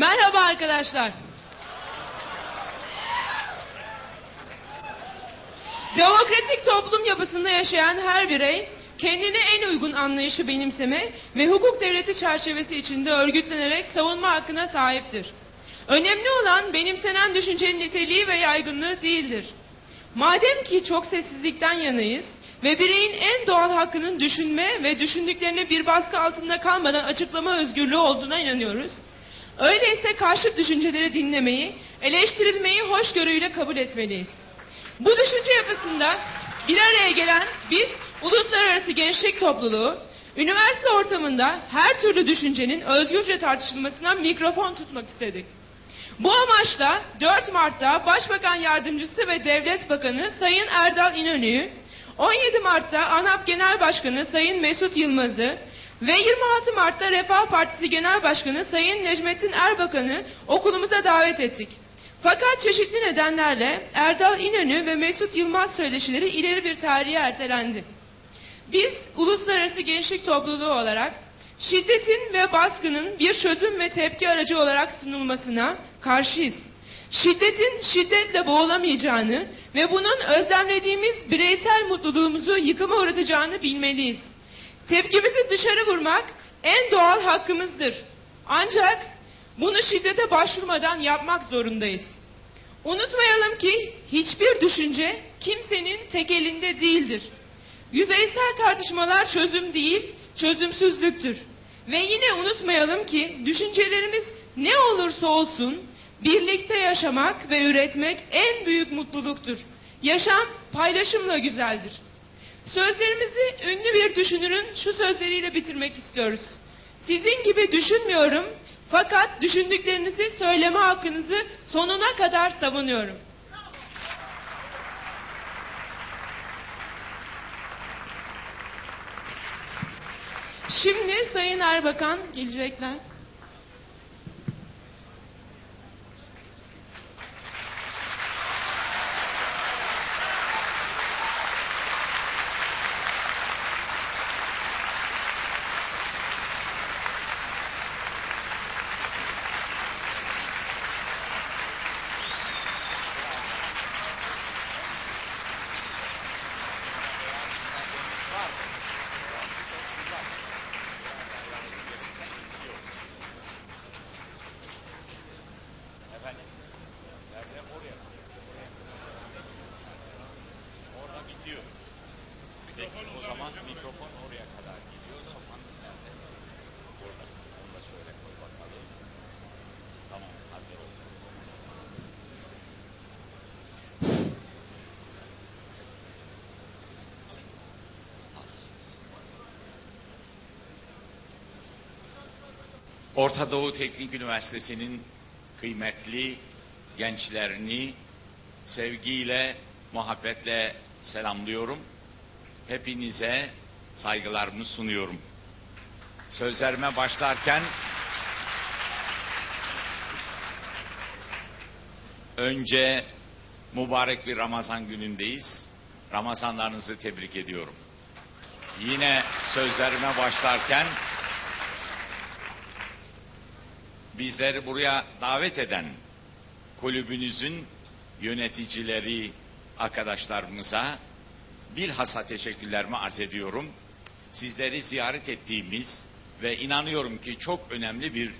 Merhaba arkadaşlar. Demokratik toplum yapısında yaşayan her birey kendine en uygun anlayışı benimseme ve hukuk devleti çerçevesi içinde örgütlenerek savunma hakkına sahiptir. Önemli olan benimsenen düşüncenin niteliği ve yaygınlığı değildir. Madem ki çok sessizlikten yanayız ve bireyin en doğal hakkının düşünme ve düşündüklerini bir baskı altında kalmadan açıklama özgürlüğü olduğuna inanıyoruz. Öyleyse karşıt düşünceleri dinlemeyi, eleştirilmeyi hoşgörüyle kabul etmeliyiz. Bu düşünce yapısında bir araya gelen biz uluslararası gençlik topluluğu, üniversite ortamında her türlü düşüncenin özgürce tartışılmasına mikrofon tutmak istedik. Bu amaçla 4 Mart'ta Başbakan Yardımcısı ve Devlet Bakanı Sayın Erdal İnönü'yü, 17 Mart'ta ANAP Genel Başkanı Sayın Mesut Yılmaz'ı ve 26 Mart'ta Refah Partisi Genel Başkanı Sayın Necmettin Erbakan'ı okulumuza davet ettik. Fakat çeşitli nedenlerle Erdal İnönü ve Mesut Yılmaz söyleşileri ileri bir tarihe ertelendi. Biz uluslararası gençlik topluluğu olarak şiddetin ve baskının bir çözüm ve tepki aracı olarak sunulmasına karşıyız. Şiddetin şiddetle boğulamayacağını ve bunun özlemlediğimiz bireysel mutluluğumuzu yıkıma uğratacağını bilmeliyiz. Tepkimizi dışarı vurmak en doğal hakkımızdır. Ancak bunu şiddete başvurmadan yapmak zorundayız. Unutmayalım ki hiçbir düşünce kimsenin tek elinde değildir. Yüzeysel tartışmalar çözüm değil, çözümsüzlüktür. Ve yine unutmayalım ki düşüncelerimiz ne olursa olsun birlikte yaşamak ve üretmek en büyük mutluluktur. Yaşam paylaşımla güzeldir. Sözlerimizi ünlü bir düşünürün şu sözleriyle bitirmek istiyoruz. Sizin gibi düşünmüyorum fakat düşündüklerinizi söyleme hakkınızı sonuna kadar savunuyorum. Şimdi Sayın Erbakan gelecekler. Orta Doğu Teknik Üniversitesi'nin kıymetli gençlerini sevgiyle, muhabbetle selamlıyorum. Hepinize saygılarımı sunuyorum. Sözlerime başlarken önce mübarek bir Ramazan günündeyiz. Ramazanlarınızı tebrik ediyorum. Yine sözlerime başlarken bizleri buraya davet eden kulübünüzün yöneticileri arkadaşlarımıza bilhassa teşekkürlerimi arz ediyorum. Sizleri ziyaret ettiğimiz ve inanıyorum ki çok önemli bir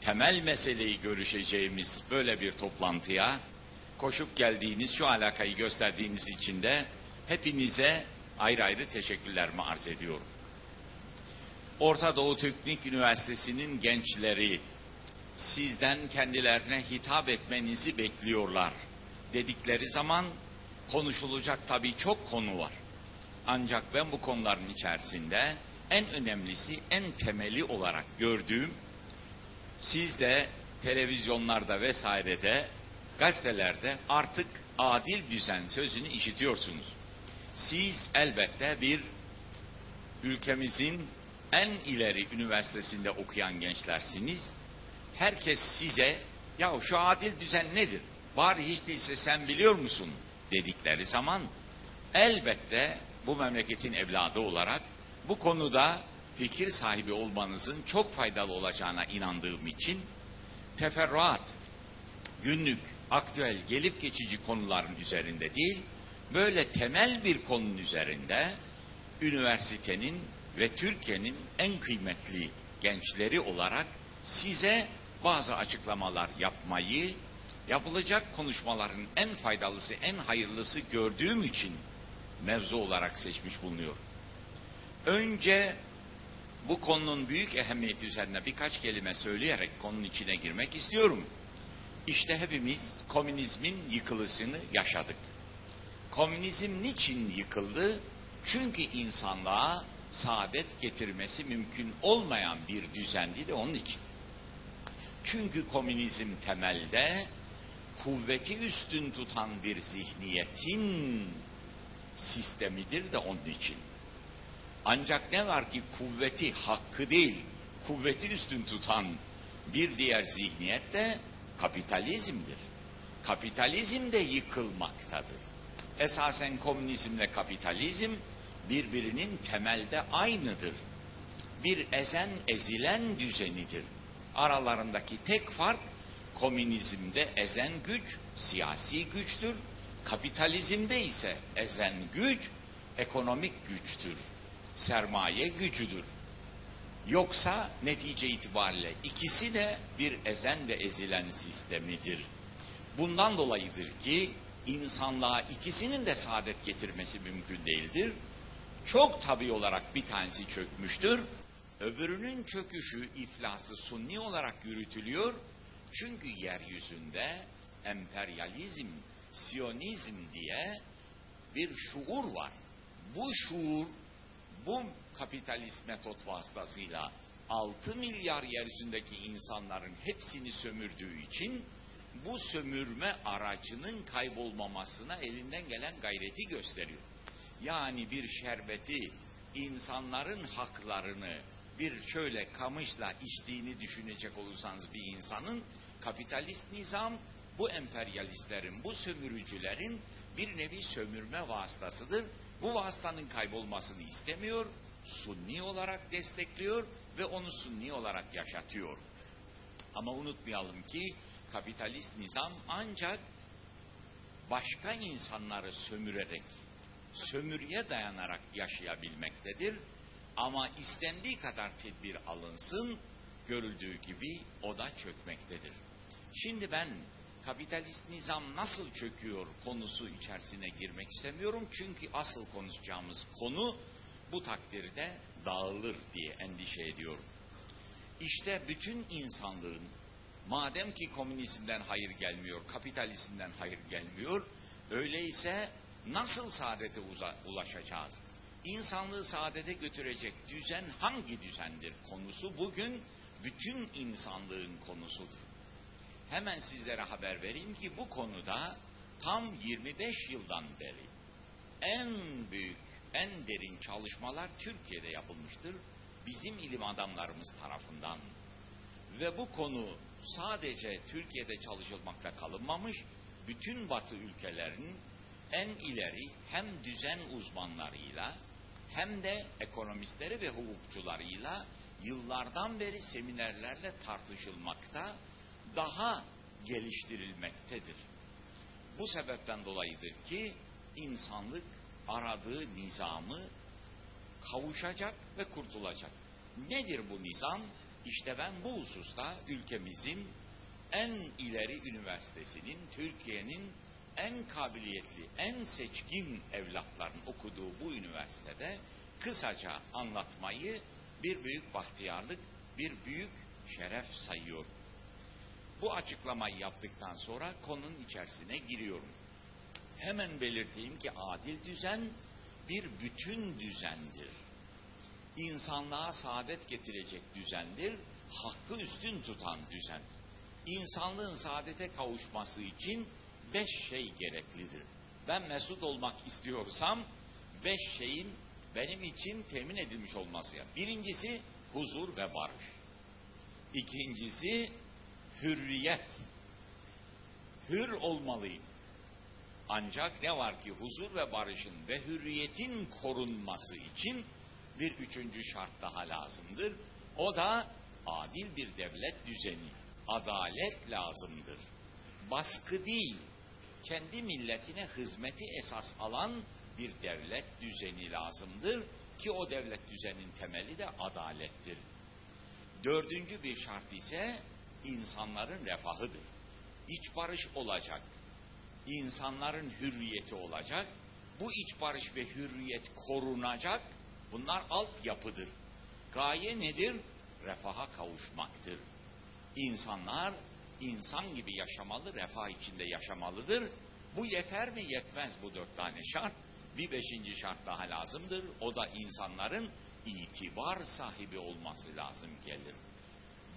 temel meseleyi görüşeceğimiz böyle bir toplantıya koşup geldiğiniz şu alakayı gösterdiğiniz için de hepinize ayrı ayrı teşekkürlerimi arz ediyorum. Orta Doğu Teknik Üniversitesi'nin gençleri sizden kendilerine hitap etmenizi bekliyorlar dedikleri zaman konuşulacak tabii çok konu var. Ancak ben bu konuların içerisinde en önemlisi, en temeli olarak gördüğüm siz de televizyonlarda vesairede gazetelerde artık adil düzen sözünü işitiyorsunuz. Siz elbette bir ülkemizin en ileri üniversitesinde okuyan gençlersiniz herkes size ya şu adil düzen nedir? Bari hiç değilse sen biliyor musun? dedikleri zaman elbette bu memleketin evladı olarak bu konuda fikir sahibi olmanızın çok faydalı olacağına inandığım için teferruat, günlük, aktüel, gelip geçici konuların üzerinde değil, böyle temel bir konunun üzerinde üniversitenin ve Türkiye'nin en kıymetli gençleri olarak size bazı açıklamalar yapmayı, yapılacak konuşmaların en faydalısı, en hayırlısı gördüğüm için mevzu olarak seçmiş bulunuyorum. Önce bu konunun büyük ehemmiyeti üzerine birkaç kelime söyleyerek konunun içine girmek istiyorum. İşte hepimiz komünizmin yıkılışını yaşadık. Komünizm niçin yıkıldı? Çünkü insanlığa saadet getirmesi mümkün olmayan bir düzendi de onun için. Çünkü komünizm temelde kuvveti üstün tutan bir zihniyetin sistemidir de onun için. Ancak ne var ki kuvveti hakkı değil, kuvveti üstün tutan bir diğer zihniyet de kapitalizmdir. Kapitalizm de yıkılmaktadır. Esasen komünizmle kapitalizm birbirinin temelde aynıdır. Bir ezen ezilen düzenidir. Aralarındaki tek fark komünizmde ezen güç siyasi güçtür. Kapitalizmde ise ezen güç ekonomik güçtür. Sermaye gücüdür. Yoksa netice itibariyle ikisi de bir ezen ve ezilen sistemidir. Bundan dolayıdır ki insanlığa ikisinin de saadet getirmesi mümkün değildir. Çok tabi olarak bir tanesi çökmüştür. Öbürünün çöküşü, iflası sunni olarak yürütülüyor. Çünkü yeryüzünde emperyalizm, siyonizm diye bir şuur var. Bu şuur, bu kapitalist metot vasıtasıyla 6 milyar yeryüzündeki insanların hepsini sömürdüğü için bu sömürme aracının kaybolmamasına elinden gelen gayreti gösteriyor. Yani bir şerbeti insanların haklarını bir şöyle kamışla içtiğini düşünecek olursanız bir insanın kapitalist nizam bu emperyalistlerin, bu sömürücülerin bir nevi sömürme vasıtasıdır. Bu vasıtanın kaybolmasını istemiyor, sunni olarak destekliyor ve onu sunni olarak yaşatıyor. Ama unutmayalım ki kapitalist nizam ancak başka insanları sömürerek, sömürüye dayanarak yaşayabilmektedir. Ama istendiği kadar tedbir alınsın, görüldüğü gibi o da çökmektedir. Şimdi ben kapitalist nizam nasıl çöküyor konusu içerisine girmek istemiyorum. Çünkü asıl konuşacağımız konu bu takdirde dağılır diye endişe ediyorum. İşte bütün insanlığın madem ki komünizmden hayır gelmiyor, kapitalizmden hayır gelmiyor, öyleyse nasıl saadete ulaşacağız? İnsanlığı saadete götürecek düzen hangi düzendir konusu bugün bütün insanlığın konusudur. Hemen sizlere haber vereyim ki bu konuda tam 25 yıldan beri en büyük, en derin çalışmalar Türkiye'de yapılmıştır. Bizim ilim adamlarımız tarafından. Ve bu konu sadece Türkiye'de çalışılmakta kalınmamış, bütün batı ülkelerin en ileri hem düzen uzmanlarıyla hem de ekonomistleri ve hukukçularıyla yıllardan beri seminerlerle tartışılmakta, daha geliştirilmektedir. Bu sebepten dolayıdır ki insanlık aradığı nizamı kavuşacak ve kurtulacak. Nedir bu nizam? İşte ben bu hususta ülkemizin en ileri üniversitesinin, Türkiye'nin en kabiliyetli, en seçkin evlatların okuduğu bu üniversitede kısaca anlatmayı bir büyük bahtiyarlık, bir büyük şeref sayıyorum. Bu açıklamayı yaptıktan sonra konunun içerisine giriyorum. Hemen belirteyim ki adil düzen bir bütün düzendir. İnsanlığa saadet getirecek düzendir, hakkı üstün tutan düzen. İnsanlığın saadete kavuşması için beş şey gereklidir. Ben mesut olmak istiyorsam beş şeyin benim için temin edilmiş olması. Birincisi huzur ve barış. İkincisi hürriyet. Hür olmalıyım. Ancak ne var ki huzur ve barışın ve hürriyetin korunması için bir üçüncü şart daha lazımdır. O da adil bir devlet düzeni. adalet lazımdır. Baskı değil, kendi milletine hizmeti esas alan bir devlet düzeni lazımdır ki o devlet düzeninin temeli de adalettir. Dördüncü bir şart ise insanların refahıdır. İç barış olacak. İnsanların hürriyeti olacak. Bu iç barış ve hürriyet korunacak. Bunlar altyapıdır. Gaye nedir? Refaha kavuşmaktır. İnsanlar insan gibi yaşamalı, refah içinde yaşamalıdır. Bu yeter mi? Yetmez bu dört tane şart. Bir beşinci şart daha lazımdır. O da insanların itibar sahibi olması lazım gelir.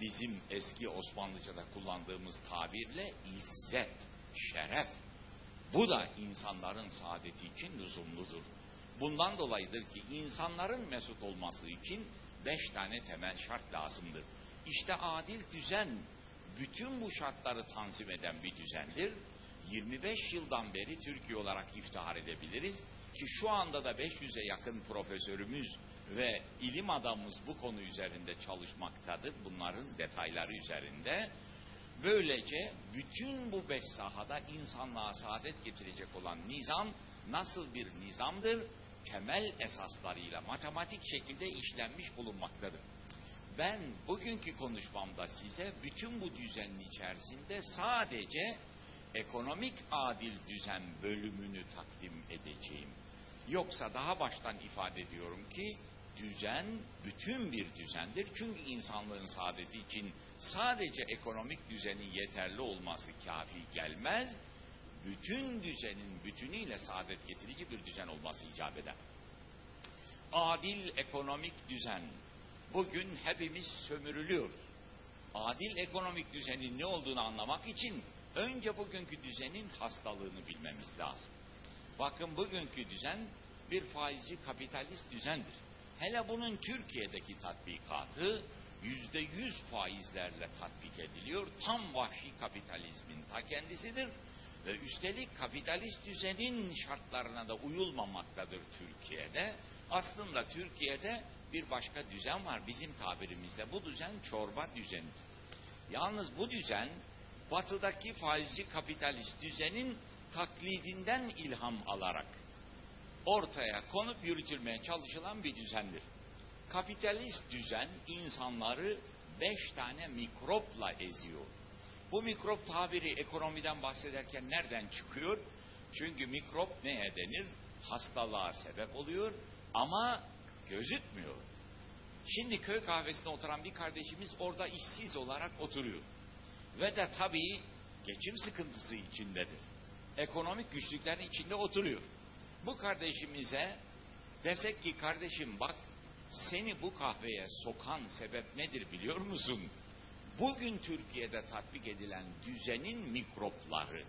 Bizim eski Osmanlıca'da kullandığımız tabirle izzet, şeref. Bu da insanların saadeti için lüzumludur. Bundan dolayıdır ki insanların mesut olması için beş tane temel şart lazımdır. İşte adil düzen bütün bu şartları tanzim eden bir düzendir. 25 yıldan beri Türkiye olarak iftihar edebiliriz ki şu anda da 500'e yakın profesörümüz ve ilim adamımız bu konu üzerinde çalışmaktadır. Bunların detayları üzerinde. Böylece bütün bu beş sahada insanlığa saadet getirecek olan nizam nasıl bir nizamdır? Temel esaslarıyla matematik şekilde işlenmiş bulunmaktadır. Ben bugünkü konuşmamda size bütün bu düzenin içerisinde sadece ekonomik adil düzen bölümünü takdim edeceğim. Yoksa daha baştan ifade ediyorum ki düzen bütün bir düzendir. Çünkü insanlığın saadeti için sadece ekonomik düzenin yeterli olması kafi gelmez. Bütün düzenin bütünüyle saadet getirici bir düzen olması icap eder. Adil ekonomik düzen. Bugün hepimiz sömürülüyoruz. Adil ekonomik düzenin ne olduğunu anlamak için önce bugünkü düzenin hastalığını bilmemiz lazım. Bakın bugünkü düzen bir faizci kapitalist düzendir. Hele bunun Türkiye'deki tatbikatı yüzde yüz faizlerle tatbik ediliyor. Tam vahşi kapitalizmin ta kendisidir. Ve üstelik kapitalist düzenin şartlarına da uyulmamaktadır Türkiye'de. Aslında Türkiye'de bir başka düzen var bizim tabirimizde. Bu düzen çorba düzenidir. Yalnız bu düzen batıdaki faizci kapitalist düzenin taklidinden ilham alarak ortaya konup yürütülmeye çalışılan bir düzendir. Kapitalist düzen insanları beş tane mikropla eziyor. Bu mikrop tabiri ekonomiden bahsederken nereden çıkıyor? Çünkü mikrop neye denir? Hastalığa sebep oluyor ama gözükmüyor. Şimdi köy kahvesinde oturan bir kardeşimiz orada işsiz olarak oturuyor. Ve de tabii geçim sıkıntısı içindedir. Ekonomik güçlüklerin içinde oturuyor. Bu kardeşimize desek ki kardeşim bak seni bu kahveye sokan sebep nedir biliyor musun? Bugün Türkiye'de tatbik edilen düzenin mikropları.